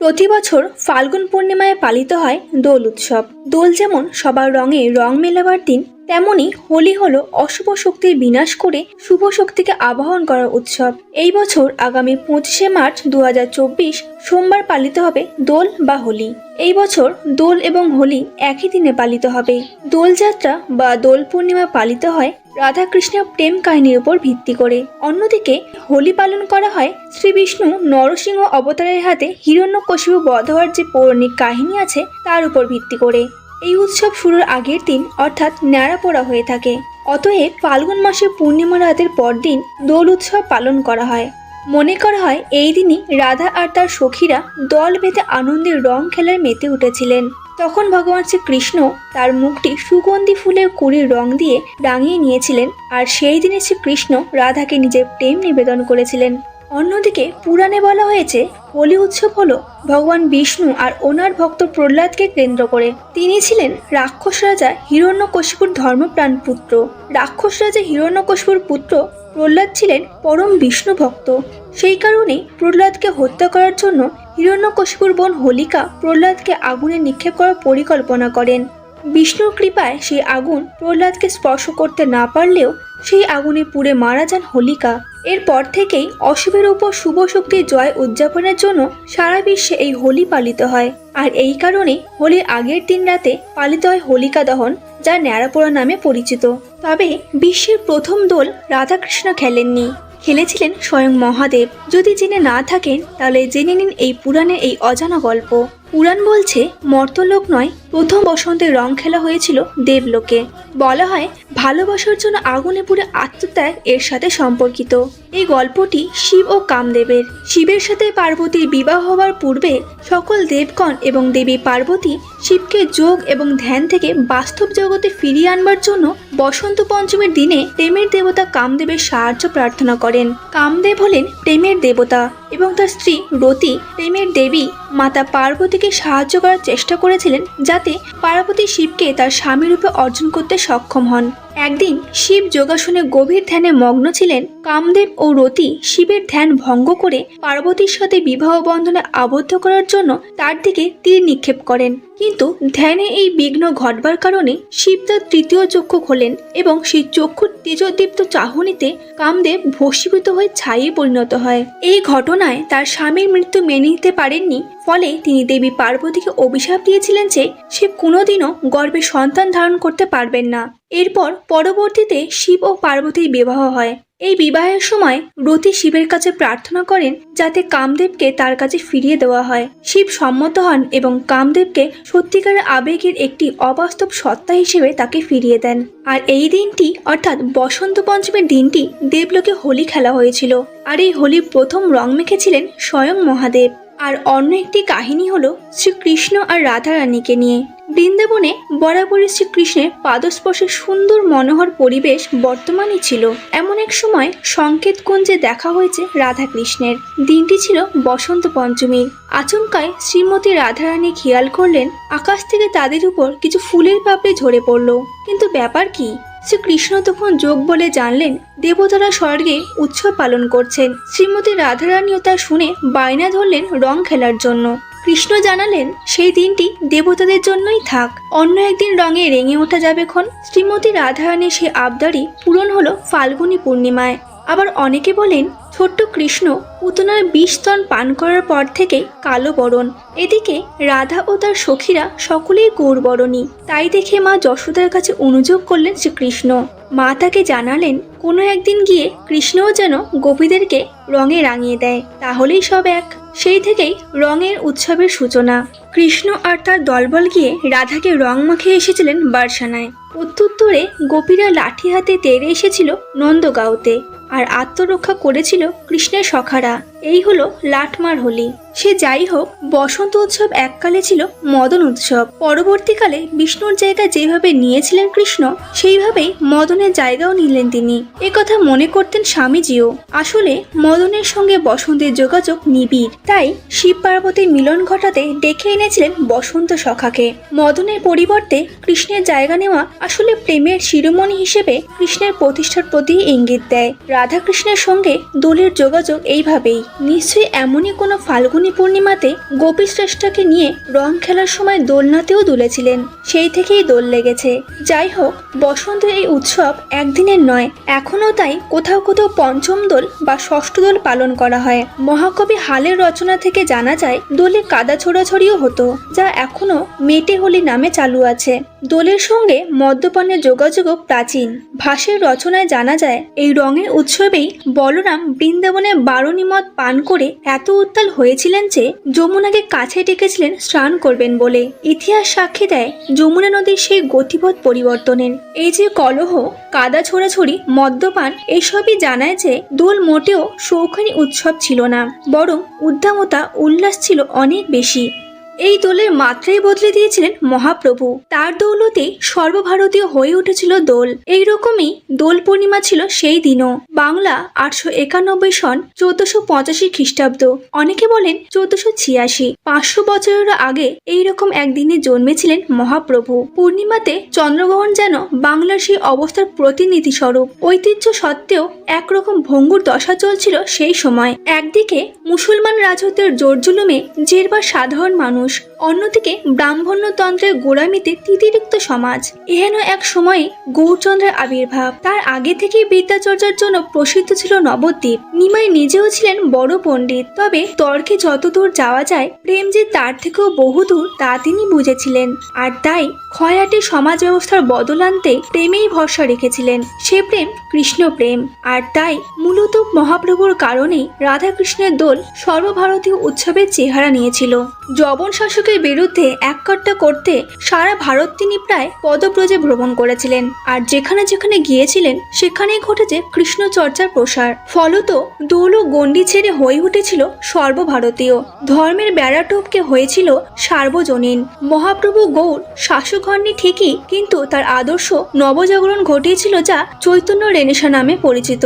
প্রতি বছর ফাল্গুন পূর্ণিমায় পালিত হয় দোল উৎসব। দোল যেমন সবার রঙে রং মেলাবার দিন, তেমনি হোলি হলো অশুভ শক্তির বিনাশ করে শুভ শক্তিকে আবাহন করার উৎসব। এই বছর আগামী পঁচিশে মার্চ দু হাজার চব্বিশ সোমবার পালিত হবে দোল বা হোলি। এই বছর দোল এবং হোলি একই দিনে পালিত হবে। দোলযাত্রা বা দোল পূর্ণিমা পালিত হয় রাধাকৃষ্ণের প্রেম কাহিনীর উপর ভিত্তি করে। অন্যদিকে হোলি পালন করা হয় শ্রী বিষ্ণু নরসিংহ অবতারের হাতে হিরণ্যকশিপু বধ হওয়ার যে পৌরাণিক কাহিনী আছে তার উপর ভিত্তি করে। এই উৎসব শুরুর আগের দিন অর্থাৎ ন্যাড়াপোড়া হয়ে থাকে। অতএব ফাল্গুন মাসের পূর্ণিমা রাতের পরদিন দোল উৎসব পালন করা হয়। মনে করা হয়, এই দিনই রাধা আর তার সখীরা দল বেঁধে আনন্দের রং খেলায় মেতে উঠেছিলেন। তখন ভগবান শ্রীকৃষ্ণ তার মুখটি সুগন্ধি ফুলের কুড়ির রং দিয়ে রাঙিয়ে নিয়েছিলেন, আর সেই দিনে শ্রীকৃষ্ণ রাধাকে নিজের প্রেম নিবেদন করেছিলেন। অন্যদিকে পুরাণে বলা হয়েছে, হোলি উৎসব হলো ভগবান বিষ্ণু আর ওনার ভক্ত প্রহ্লাদকে কেন্দ্র করে। তিনি ছিলেন রাক্ষস রাজা হিরণ্যকশিপুর ধর্মপ্রাণ পুত্র। রাক্ষস রাজা হিরণ্যকশিপুর পুত্র প্রহ্লাদ ছিলেন পরম বিষ্ণু ভক্ত। সেই কারণে প্রহ্লাদকে হত্যা করার জন্য হিরণ্যকশিপুর বোন হোলিকা প্রহ্লাদকে আগুনে নিক্ষেপ করার পরিকল্পনা করেন। বিষ্ণুর কৃপায় সেই আগুন প্রহ্লাদকে স্পর্শ করতে না পারলেও সেই আগুনে পুড়ে মারা যান হোলিকা। এরপর থেকেই অশুভের উপর শুভ শক্তির জয় উদযাপনের জন্য সারা বিশ্বে এই হোলি পালিত হয়। আর এই কারণে হোলির আগের দিন রাতে পালিত হয় হোলিকা দহন, যা ন্যাড়াপোড়া নামে পরিচিত। তবে বিশ্বের প্রথম দোল রাধাকৃষ্ণ খেলেননি। খেলেছিলেন স্বয়ং মহাদেব। যদি জেনে না থাকেন, তাহলে জেনে নিন এই পুরাণের এই অজানা গল্প। পুরাণ বলছে, মর্তলোক নয়, প্রথম বসন্তের রং খেলা হয়েছিল দেবলোকে। বলা হয়, ভালোবাসার জন্য আগুনে পুড়ে আত্মত্যাগ এর সাথে সম্পর্কিত। এই গল্পটি শিব ও কামদেবের। শিবের সাথে পার্বতীর বিবাহ হওয়ার পূর্বে সকল দেবগণ এবং দেবী পার্বতী শিবকে যোগ এবং ধ্যান থেকে বাস্তব জগতে ফিরিয়ে আনবার জন্য বসন্ত পঞ্চমীর দিনে প্রেমের দেবতা কামদেবের সাহায্য প্রার্থনা করেন। কামদেব হলেন প্রেমের দেবতা। এবং তার স্ত্রী রতি প্রেমের দেবী মাতা পার্বতীকে সাহায্য করার চেষ্টা করেছিলেন যাতে পার্বতী শিবকে তার স্বামীরূপে অর্জন করতে সক্ষম হন। একদিন শিব যোগাসনে গভীর ধ্যানে মগ্ন ছিলেন কামদেব ও রতি শিবের ধ্যান ভঙ্গ করে পার্বতীর সাথে বিবাহ বন্ধনে আবদ্ধ করার জন্য তার দিকে তীর নিক্ষেপ করেন। কিন্তু ধ্যানে এই বিঘ্ন ঘটবার কারণে শিব তার তৃতীয় চক্ষু খোলেন এবং সেই চক্ষুর তেজদীপ্ত চাহনিতে কামদেব ভস্মীভূত হয়ে ছাইয়ে পরিণত হয়। এই ঘটনায় তার স্বামীর মৃত্যু মেনে নিতে পারেননি ফলে তিনি দেবী পার্বতীকে অভিশাপ দিয়েছিলেন যে সে কোনোদিনও গর্ভে সন্তান ধারণ করতে পারবেন না। এরপর পরবর্তীতে শিব ও পার্বতীর বিবাহ হয়। এই বিবাহের সময় রতি শিবের কাছে প্রার্থনা করেন যাতে কামদেবকে তার কাছে ফিরিয়ে দেওয়া হয়। শিব সম্মত হন এবং কামদেবকে সত্যিকারের আবেগের একটি অবাস্তব সত্তা হিসেবে তাকে ফিরিয়ে দেন। আর এই দিনটি, অর্থাৎ বসন্ত পঞ্চমীর দিনটি, দেবলোকে হোলি খেলা হয়েছিল। আর এই হোলি প্রথম রং মেখেছিলেন স্বয়ং মহাদেব। আর অন্য একটি কাহিনী হলো শ্রীকৃষ্ণ আর রাধারানীকে নিয়ে। বৃন্দাবনে বরাবরই শ্রীকৃষ্ণের পাদস্পর্শের সুন্দর মনোহর পরিবেশ বর্তমানই ছিল। এমন এক সময় সংকেত কুঞ্জে দেখা হয়েছে রাধাকৃষ্ণের। দিনটি ছিল বসন্ত পঞ্চমীর আচমকায় শ্রীমতী রাধারানী খেয়াল করলেন, আকাশ থেকে তাদের উপর কিছু ফুলের পাপড়ি ঝরে পড়ল। কিন্তু ব্যাপার কি? শ্রীকৃষ্ণ তখন যোগ বলে জানলেন, দেবতারা স্বর্গে উৎসব পালন করছেন। শ্রীমতী রাধারানীও তা শুনে বায়না ধরলেন রং খেলার জন্য। কৃষ্ণ জানালেন, সেই দিনটি দেবতাদের জন্যই থাক। অন্য একদিন রঙে রেঙে ওঠা যাবে ক্ষণ। শ্রীমতী রাধারানীর সেই আবদারই পূরণ হলো ফাল্গুনী পূর্ণিমায়। আবার অনেকে বলেন ছোট্ট কৃষ্ণ পুতনার বিষ স্তন পান করার পর থেকে কালো বরণ। এদিকে রাধা ও তার সখীরা সকলেই গৌরবরণী তাই দেখে মা যশোদার কাছে অনুযোগ করলেন শ্রীকৃষ্ণ। মা তাকে জানালেন, কোনো একদিন গিয়ে কৃষ্ণও যেন গোপীদেরকে রঙে রাঙিয়ে দেয়, তাহলেই সব এক। সেই থেকেই রঙের উৎসবের সূচনা। কৃষ্ণ আর তার দলবল গিয়ে রাধাকে রং মাখিয়ে এসেছিলেন বারসানায়। প্রত্যুত্তরে গোপীরা লাঠি হাতে তেড়ে এসেছিল নন্দগাঁওতে। আর আত্মরক্ষা করেছিল কৃষ্ণের সখারা। এই হলো লাটমার হোলি। সে যাই হোক, বসন্ত উৎসব এককালে ছিল মদন উৎসব। পরবর্তীকালে বিষ্ণুর জায়গা যেভাবে নিয়েছিলেন কৃষ্ণ, সেইভাবেই মদনের জায়গাও নিলেন তিনি। কথা মনে করতেন স্বামীজিও। আসলে মদনের সঙ্গে বসন্তের যোগাযোগ নিবিড়। তাই শিব পার্বতীর মিলন ঘটাতে ডেকে এনেছিলেন বসন্ত সখাকে। মদনের পরিবর্তে কৃষ্ণের জায়গা নেওয়া আসলে প্রেমের শিরোমণি হিসেবে কৃষ্ণের প্রতিষ্ঠার প্রতি ইঙ্গিত দেয়। রাধাকৃষ্ণের সঙ্গে দোলের যোগাযোগ এইভাবেই। নিশ্চয়ই এমনই কোনো ফাল্গুনী পূর্ণিমাতে গোপী শ্রেষ্ঠাকে নিয়ে রং খেলার সময় দোলনাতেও দুলেছিলেন। সেই থেকেই দোল লেগেছে। যাই হোক বসন্ত এই উৎসব একদিনের নয়, এখনও তাই কোথাও কোথাও পঞ্চম দোল বা ষষ্ঠ দোল পালন করা হয়। মহাকবি হালের রচনা থেকে জানা যায়, দোলে কাদা ছোড়াছড়িও হতো, যা এখনও মেটে হোলি নামে চালু আছে। দোলের সঙ্গে মদ্যপানের যোগাযোগও প্রাচীন। ভাষের রচনায় জানা যায়, এই রঙের উৎসবেই বলরাম বৃন্দাবনে বারুণী মদ পান করে এত উত্তাল হয়েছিলেন যে যমুনাকে কাছে ডেকেছিলেন স্নান করবেন বলে। ইতিহাস সাক্ষী দেয়, যমুনা নদীর সেই গতিপথ পরিবর্তনের। এই যে কলহ, কাদা ছোড়াছড়ি, মদ্যপান, এসবই জানায় যে দোল মোটেও শৌখিনী উৎসব ছিল না, বরং উদ্দামতা, উল্লাস ছিল অনেক বেশি। এই দোলের মাত্রাই বদলে দিয়েছিলেন মহাপ্রভু। তার দৌলতে সর্বভারতীয় হয়ে উঠেছিল দোল। এই রকমই দোল পূর্ণিমা ছিল সেই দিনও। বাংলা আটশো একানব্বই সন চোদ্দশো পঁচাশি খ্রিস্টাব্দ। অনেকে বলেন চোদ্দশো ছিয়াশি। পাঁচশো বছরেরও আগে এই রকম একদিনে জন্মেছিলেন মহাপ্রভু। পূর্ণিমাতে চন্দ্রগ্রহণ যেন বাংলার সেই অবস্থার প্রতিনিধি স্বরূপ ঐতিহ্য সত্ত্বেও একরকম ভঙ্গুর দশা চলছিল সেই সময়। একদিকে মুসলমান রাজত্বের জোরজুলুমে জেরবার সাধারণ মানুষ অন্যদিকে ব্রাহ্মণ্যতন্ত্রের গোড়ামিতে তিতিরিক্ত সমাজ। এহেন এক সময়ে গৌরচন্দ্রের আবির্ভাব। তার আগে থেকেই বিদ্যাচর্যার জন্য প্রসিদ্ধ ছিল নবদ্বীপ। নিমাই নিজেও ছিলেন বড় পণ্ডিত। তবে তর্কে যতদূর যাওয়া যায়, প্রেম যে তার থেকেও বহুদূর, তা তিনি বুঝেছিলেন। আর তাই ক্ষয়াটে সমাজ ব্যবস্থার বদল আনতে প্রেমেই ভরসা রেখেছিলেন। সে প্রেম কৃষ্ণ প্রেম। আর তাই মূলত মহাপ্রভুর কারণেই রাধাকৃষ্ণের দোল সর্বভারতীয় উৎসবের চেহারা নিয়েছিল। যবন শাসকের বিরুদ্ধে এককাট্টা করতে সারা ভারত তিনি প্রায় পদব্রজে ভ্রমণ করেছিলেন। আর যেখানে যেখানে গিয়েছিলেন, সেখানেই ঘটেছে কৃষ্ণ চর্চার প্রসার। ফলত দোল গণ্ডি ছেড়ে হয়ে উঠেছিল সর্বভারতীয়। ধর্মের বেড়া টপকে হয়েছিল সার্বজনীন। মহাপ্রভু গৌর শাসক হননি ঠিকই, কিন্তু তার আদর্শ নবজাগরণ ঘটিয়েছিল যা চৈতন্য রেনেশা নামে পরিচিত।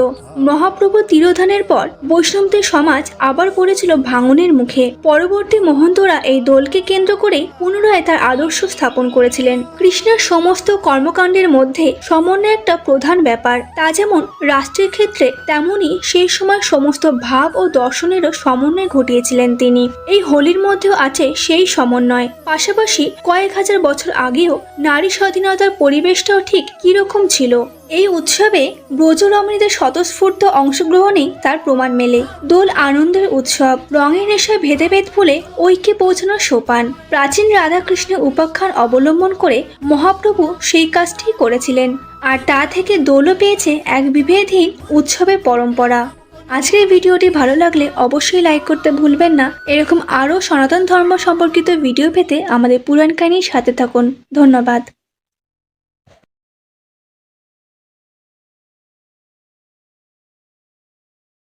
মহাপ্রভু তিরোধানের পর বৈষ্ণবদের সমাজ আবার পড়েছিল ভাঙনের মুখে। পরবর্তী মহন্তরা এই দোলকে কেন্দ্র করে পুনরায় তার আদর্শ স্থাপন করেছিলেন। কৃষ্ণের সমস্ত কর্মকাণ্ডের মধ্যে সমন্বয় একটা প্রধান ব্যাপার। তা যেমন রাষ্ট্রের ক্ষেত্রে তেমনই সেই সময় সমস্ত ভাব ও দর্শনেরও সমন্বয় ঘটিয়েছিলেন তিনি। এই হোলির মধ্যেও আছে সেই সমন্বয়। পাশাপাশি কয়েক হাজার বছর আগেও নারী স্বাধীনতার পরিবেশটাও ঠিক কীরকম ছিল। এই উৎসবে ব্রজরমণীদের স্বতঃস্ফূর্ত অংশগ্রহণেই তার প্রমাণ মেলে। দোল আনন্দের উৎসব, রঙের নেশায় ভেদে ভেদ ভুলে ঐক্যে পৌঁছানোর সোপান, প্রাচীন রাধাকৃষ্ণের উপাখ্যান অবলম্বন করে মহাপ্রভু সেই কাজটি করেছিলেন। আর তা থেকে দোলও পেয়েছে এক বিভেদহীন উৎসবের পরম্পরা। আজকের ভিডিওটি ভালো লাগলে অবশ্যই লাইক করতে ভুলবেন না। এরকম আরও সনাতন ধর্ম সম্পর্কিত ভিডিও পেতে আমাদের পুরাণ কাহিনীর সাথে থাকুন। ধন্যবাদ।